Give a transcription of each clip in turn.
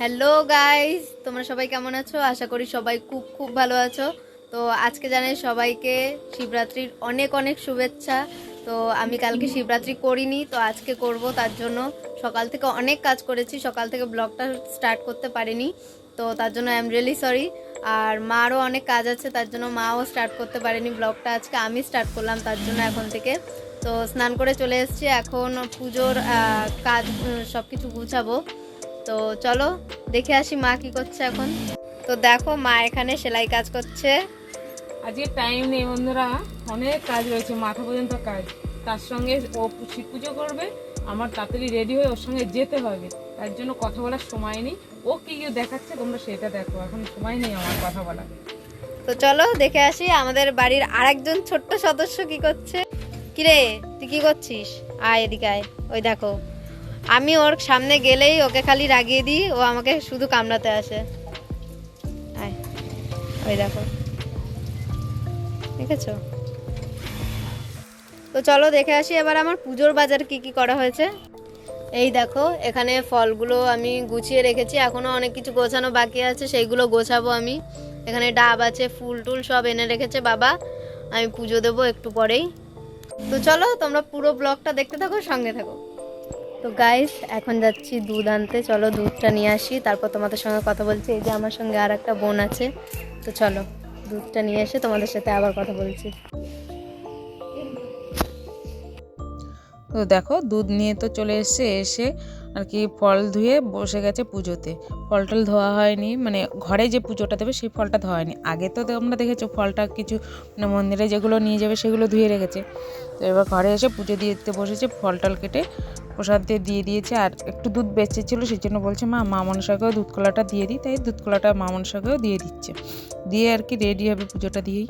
Hello guys তোমরা সবাই কেমন আছো? আশা করি সবাই খুব খুব ভালো আছো। তো আজকে জানাই সবাইকে শিবরাত্রির অনেক অনেক শুভেচ্ছা। তো আমি কালকে শিবরাত্রি করিনি, তো আজকে করব তার জন্য। সকাল থেকে অনেক কাজ করেছি, সকাল থেকে ব্লগটা স্টার্ট করতে পারিনি। তো তার জন্য আই এম রিয়েলি সরি আর মারও অনেক কাজ আছে, তার জন্য মাও স্টার্ট করতে পারেনি ব্লগটা। আজকে আমি স্টার্ট করলাম তার জন্য এখন থেকে। তো স্নান করে চলে এসেছি। এখন পুজোর কাজ সব কিছু গুছাবো। তো চলো দেখে আসি মা কি করছে এখন। তো দেখো মা এখানে সেলাই কাজ করছে। আজকে টাইম নেই বন্ধুরা অনেক কাজ রয়েছে মাথা পর্যন্ত কাজ। তার সঙ্গে ও শিব পুজো করবে আমার তাড়াতাড়ি রেডি হয়ে ওর সঙ্গে যেতে হবে। তার জন্য কথা বলার সময় নেই। ও কি কি দেখাচ্ছে তোমরা সেটা দেখো। এখন সময় নেই আমার কথা বলার। তো চলো দেখে আসি আমাদের বাড়ির আরেকজন ছোট্ট সদস্য কি করছে। কিরে তুই কি করছিস? আয় এদিকে আয়। ওই দেখো আমি ওর সামনে গেলেই ওকে খালি রাগিয়ে দিই, ও আমাকে শুধু কামড়াতে আসে। ওই দেখো। দেখেছ? তো চলো দেখে আসি এবার আমার পুজোর বাজার কি কি করা হয়েছে। এই দেখো, এখানে ফলগুলো আমি গুছিয়ে রেখেছি এখনও অনেক কিছু গোছানো বাকি আছে, সেইগুলো গোছাবো আমি। এখানে ডাব আছে, ফুল টুল সব এনে রেখেছে বাবা, আমি পুজো দেবো একটু পরেই। তো চলো, তোমরা পুরো ব্লগটা দেখতে থাকো, সঙ্গে থাকো। তো গাইস এখন যাচ্ছি দুধ আনতে। চলো দুধটা নিয়ে আসি। তারপর তোমাদের সঙ্গে কথা বলছি। এই যে আমার সঙ্গে আর একটা বোন আছে। তো চলো, দুধটা নিয়ে এসে তোমাদের সাথে আবার কথা বলছি। তো দেখো, দুধ নিয়ে তো চলে এসছে। এসে আর কি ফল ধুয়ে বসে গেছে পুজোতে। ফল টল ধোয়া হয়নি। মানে ঘরে যে পুজোটা দেবে, সেই ফলটা ধোয়া হয়নি। আগে তো তোমরা দেখেছ, ফলটা কিছু মানে মন্দিরে যেগুলো নিয়ে যাবে, সেগুলো ধুয়ে রেখেছে। তো এবার ঘরে এসে পুজো দিয়ে দিতে বসেছে ফল টল কেটে প্রসাদ দিয়ে দিয়ে দিয়েছে আর একটু দুধ বেঁচেছিল সেই জন্য বলছে, মা মা মনসাকেও দুধ কলাটা দিয়ে দিই। তাই দুধ কলাটা মা মনসাকেও দিয়ে দিচ্ছে। দিয়ে আর কি রেডি হবে পুজোটা দিয়েই।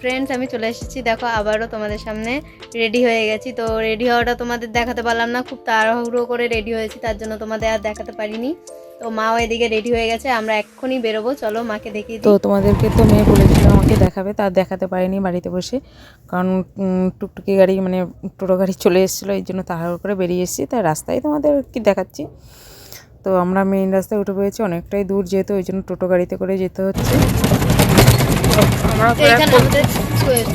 ফ্রেন্ডস আমি চলে এসেছি। দেখো, আবারও তোমাদের সামনে রেডি হয়ে গেছি। তো রেডি হওয়াটা তোমাদের দেখাতে পারলাম না। খুব তাড়াহুড়ো করে রেডি হয়েছি, তার জন্য তোমাদের আর দেখাতে পারিনি। তো মাও এদিকে রেডি হয়ে গেছে আমরা এক্ষুনি বেরোবো চলো মাকে দেখিয়ে তো তোমাদেরকে তো মেয়ে বলেছিল আমাকে দেখাবে তা দেখাতে পারিনি বাড়িতে বসে। কারণ টুকটুকি গাড়ি মানে টোটো গাড়ি চলে এসেছিল এই জন্য তাড়াহুড়ো করে বেরিয়ে এসেছি। তাই রাস্তায় তোমাদের কি দেখাচ্ছি। তো আমরা মেইন রাস্তায় উঠে পড়েছি অনেকটাই দূর যেহেতু ওই জন্য টোটো গাড়িতে করে যেতে হচ্ছে। আমরা তো এখানে আমাদের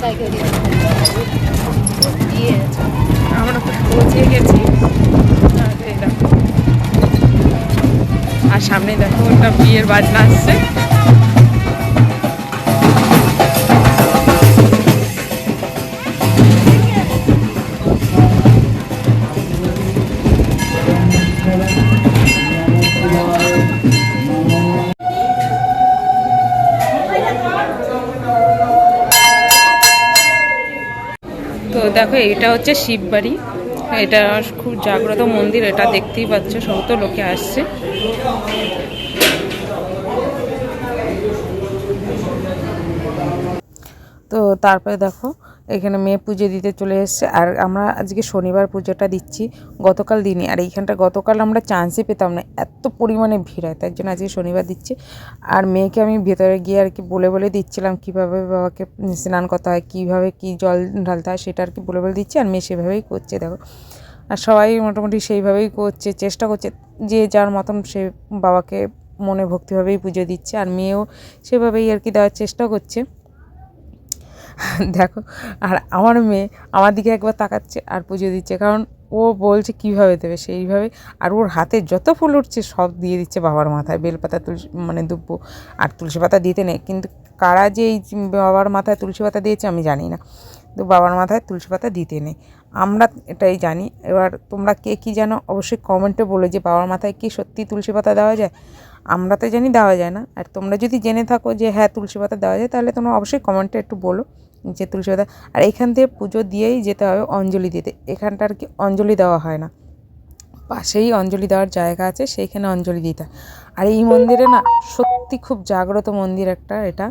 সাইকেল দিয়ে আমরা তো পৌঁছে গেছি। সামনে দেখো, একটা বিয়ের বাজনা আসছে। দেখো, এটা হচ্ছে শিববাড়ি। এটা খুব জাগ্রত মন্দির, এটা দেখতেই পাচ্ছ সব তো লোকে আসছে। তো তারপরে দেখো, এখানে মেয়ে পুজো দিতে চলে এসেছে। আর আমরা আজকে শনিবার পুজোটা দিচ্ছি গতকাল দিনই। আর এইখানটা গতকাল আমরা চান্সই পেতাম না, এত পরিমাণে ভিড় হয়, তার জন্য আজকে শনিবার দিচ্ছি। আর মেয়েকে আমি ভেতরে গিয়ে আর কি বলে বলে দিচ্ছিলাম, কীভাবে বাবাকে স্নান করতে হয়, কীভাবে কী জল ঢালতে হয়, সেটা আর কি বলে বলে দিচ্ছি। আর মেয়ে সেভাবেই করছে, দেখো। আর সবাই মোটামুটি সেইভাবেই করছে, চেষ্টা করছে, যে যার মতন সে বাবাকে মনে ভক্তিভাবেই পুজো দিচ্ছে আর মেয়েও সেভাবেই আর কি দেওয়ার চেষ্টা করছে। দেখো, আর আমার মেয়ে আমার দিকে একবার তাকাচ্ছে আর পুজো দিচ্ছে, কারণ ও বলছে কীভাবে দেবে সেইভাবে আর ওর হাতে যত ফুল উঠছে সব দিয়ে দিচ্ছে বাবার মাথায়, বেলপাতা, তুলসী মানে দুব্ব আর তুলসী পাতা দিতে নেই, কিন্তু কারা যে এই বাবার মাথায় তুলসী পাতা দিয়েছে আমি জানি না, তো বাবার মাথায় তুলসী পাতা দিতে নেই। আমরা এটাই জানি। এবার তোমরা কে কী জানো? অবশ্যই কমেন্টে বলো যে বাবার মাথায় কি সত্যি তুলসী পাতা দেওয়া যায়। আমরা তো জানি দেওয়া যায় না। আর তোমরা যদি জেনে থাকো যে হ্যাঁ তুলসী পাতা দেওয়া যায়, তাহলে তোমরা অবশ্যই কমেন্টে একটু বলো যে তুলসী পাতা আর এখান থেকে পুজো দিয়েই যেতে হবে অঞ্জলি দিতে। এখানটা আর কি অঞ্জলি দেওয়া হয় না। পাশেই অঞ্জলি দেওয়ার জায়গা আছে, সেইখানে অঞ্জলি দিতে আর এই মন্দিরে না, সত্যি খুব জাগ্রত মন্দির একটা এটা।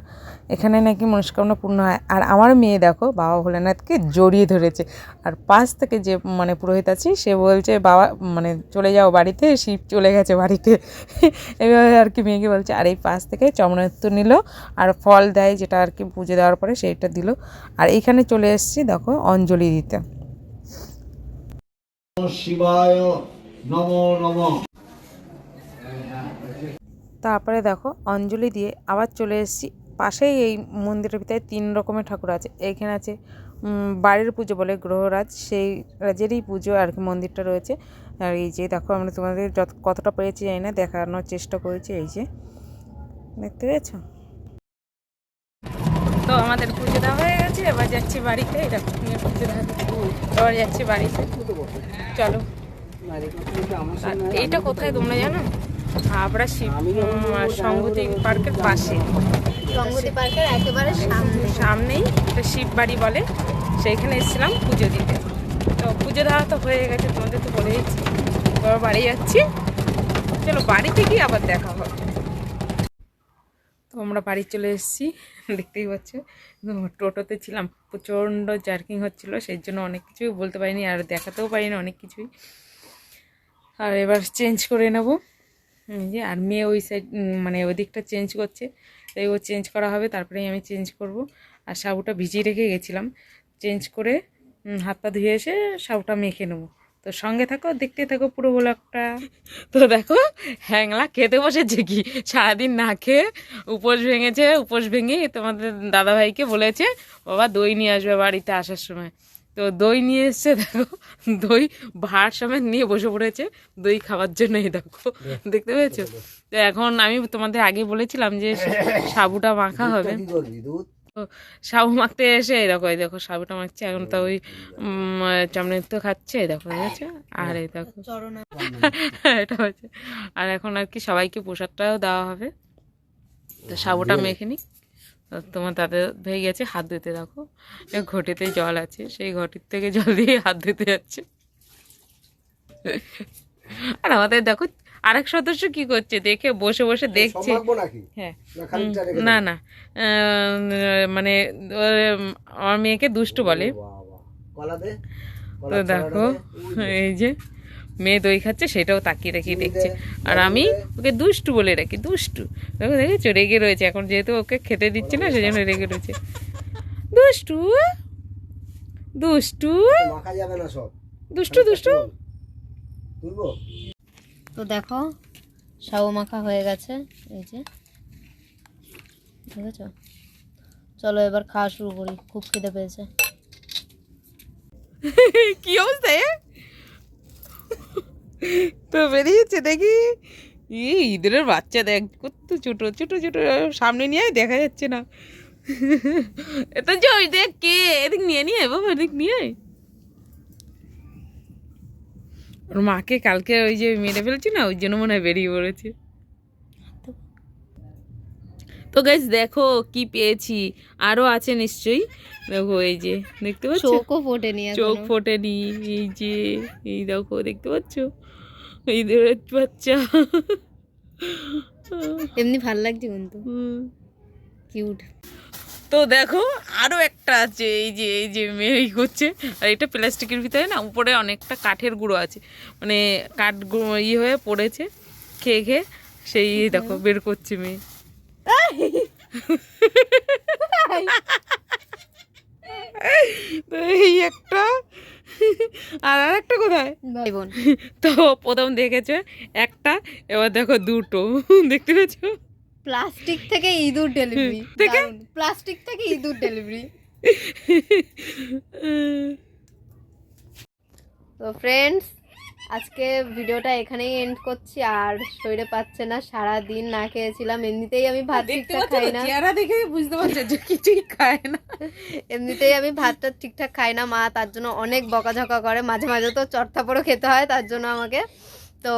এখানে নাকি মনস্কামনা পূর্ণ হয়। আর আমার মেয়ে দেখো, বাবা ভোলেনাথকে জড়িয়ে ধরেছে। আর পাশ থেকে যে মানে পুরোহিত আছে, সে বলছে, বাবা মানে চলে যাও বাড়িতে, শিব চলে গেছে বাড়িতে। এভাবে আর কি মেয়েকে বলছে। আর এই পাশ থেকে চমনত্ব নিল, আর ফল দেয় যেটা আর কি পুজো দেওয়ার পরে সেইটা দিল। আর এইখানে চলে এসেছি, দেখো, অঞ্জলি দিতে। শিবায় তারপরে দেখো অঞ্জলি দিয়ে আবার চলে এসেছি। পাশেই এই মন্দিরের ভিতরে তিন রকমের ঠাকুর আছে। এইখানে আছে বাড়ির পুজো বলে গ্রহরাজ। সেই রাজেরই পুজো আর কি মন্দিরটা রয়েছে। আর এই যে দেখো আমরা তোমাদের যত, কতটা পেয়েছি জানি না, দেখানোর চেষ্টা করেছি। এই যে, দেখতে পেয়েছ? তো আমাদের পুজো দেওয়া হয়ে গেছে। এবার যাচ্ছি বাড়িতে। এটা পুজো দেওয়া এবার যাচ্ছি বাড়িতে। চলো। আর এইটা কোথায় তোমরা জানো? হাবড়া শিব সংহতি পার্কের পাশে। সংগতি পার্কের একেবারে সামনে। সামনেই একটা শিব বাড়ি বলে সেইখানে এসেছিলাম পুজো দিতে। তো পুজো দেওয়া তো হয়ে গেছে তোমাদের তো বলে দিচ্ছি। এবার বাড়ি যাচ্ছি। চলো বাড়িতে গিয়ে আবার দেখা হবে। তো আমরা বাড়ি চলে এসেছি দেখতেই পাচ্ছ। টোটোতে ছিলাম প্রচণ্ড জার্কিং হচ্ছিল সেই জন্য অনেক কিছুই বলতে পারিনি আর দেখাতেও পারিনি অনেক কিছুই। আর এবার চেঞ্জ করে নেব। যে, আর মেয়ে ওই সাইড মানে ওই দিকটা চেঞ্জ করছে। তাই ও চেঞ্জ করা হবে, তারপরেই আমি চেঞ্জ করব। আর সাবুটা ভিজিয়ে রেখে গেছিলাম। চেঞ্জ করে হাত পা ধুয়ে এসে সাবুটা মেখে নেব। তো সঙ্গে থাকো, দেখতে থাকো পুরো ব্লগটা তো দেখো, হ্যাংলা খেতে বসেছে কি? সারাদিন না খেয়ে উপোস ভেঙেছে, উপোস ভেঙে তোমাদের দাদাভাইকে বলেছে, বাবা দই নিয়ে আসবে বাড়িতে আসার সময়। তো দই নিয়ে এসছে দেখো দই ভাত সমেত নিয়ে বসে পড়েছে দই খাওয়ার জন্য এই দেখো দেখতে পেয়েছ? তো এখন আমি তোমাদের আগে বলেছিলাম যে সাবুটা মাখা হবে। তো সাবু মাখতে এসে এই দেখো এই দেখো সাবুটা মাখছে এখন তো ওই চামড়িত্ব খাচ্ছে এই দেখো দেখেছ আর এই দেখো। এটা হচ্ছে। আর এখন আর কি সবাইকে প্রসাদটাও দেওয়া হবে। তো সাবুটা মেখে নি। তো তোমার দাদা হয়ে গেছে হাত ধুতে দেখো। ঘটিতে জল আছে সেই ঘটির থেকে জল দিয়ে হাত ধুতে যাচ্ছে। আর আমাদের দেখো আরেক সদস্য কি করছে দেখে বসে বসে দেখছে। হ্যাঁ। না না মানে আমার মেয়েকে দুষ্টু বলে। তো দেখো এই যে মেয়ে দই খাচ্ছে সেটাও তাকিয়ে রেখে চিনি দেখছে। আর আমি ওকে দুষ্টু বলে রাখি দুষ্টু। দেখো দেখেছ? রেগে রয়েছে। এখন যেহেতু ওকে খেতে দিচ্ছে না সেই জন্য রেগে রয়েছে। দুষ্টু? দুষ্টু? মাখা যাবে না সব। দুষ্টু দুষ্টু? তো দেখো সাবু মাখা হয়ে গেছে এই যে। দেখেছ? চলো এবার খাওয়া শুরু করি। খুব খিদে পেয়েছে। কি অবস্থা? তো বেরিয়েছে দেখি, এই ইঁদুরের বাচ্চা দেখ, কত ছোটো ছোটো ছোটো, সামনে নিয়ে দেখা যাচ্ছে না এত জয় দেখ কে, এদিক নিয়ে নিয়ে বাবা, এদিক নিয়ে। ওর মাকে কালকে ওই যে মেরে ফেলছি না, ওই জন্য মনে হয় বেরিয়ে পড়েছে তো গাইজ দেখো কি পেয়েছি। আরও আছে নিশ্চয়ই। দেখো এই যে দেখতে পাচ্ছ? চোখও ফোটেনি চোখ ফোটেনি এই যে এই দেখো দেখতে পাচ্ছ? এই বাচ্চা এমনি ভালো লাগছে কিন্তু। কিউট। তো দেখো আরও একটা আছে এই যে এই যে মেয়ে এই করছে আর এটা প্লাস্টিকের ভিতরে না উপরে অনেকটা কাঠের গুঁড়ো আছে। মানে কাঠ গুঁড়ো ইয়ে হয়ে পড়েছে খেয়ে খেয়ে সেই দেখো বের করছে মেয়ে। তো এই একটা। আর আর একটা কোথায়? ভাই বোন। তো প্রথম দেখেছে একটা এবার দেখো দুটো। দেখতে পেয়েছ? প্লাস্টিক থেকে ইঁদুর ডেলিভারি। থেকে? প্লাস্টিক থেকে ইঁদুর ডেলিভারি। তো ফ্রেন্ডস আজকে ভিডিওটা এখানেই এন্ড করছি আর শরীরে পাচ্ছে না সারা দিন না খেয়েছিলাম এমনিতেই আমি ভাত ঠিকঠাক খাই না। চেহারা দেখে বুঝতে পারছ যে কিছুই খায় না। এমনিতেই আমি ভাতটা ঠিকঠাক খাই না মা তার জন্য অনেক বকাঝকা করে মাঝে মাঝে তো চটথাপড়ও খেতে হয় তার জন্য আমাকে। তো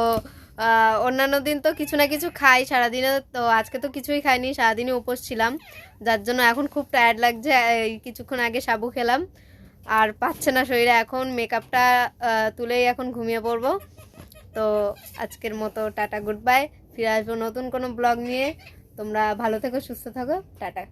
অন্যান্য দিন তো কিছু না কিছু খাই সারাদিনে তো আজকে তো কিছুই খাইনি সারাদিনই উপোস ছিলাম। যার জন্য এখন খুব টায়ার্ড লাগছে এই কিছুক্ষণ আগে সাবু খেলাম। আর পাচ্ছে না শরীরে। এখন মেকআপটা তুলেই এখন ঘুমিয়ে পড়ব। তো আজকের মতো টাটা গুড বাই ফিরে আসব নতুন কোনো ব্লগ নিয়ে। তোমরা ভালো থেকো, সুস্থ থাকো। টাটা।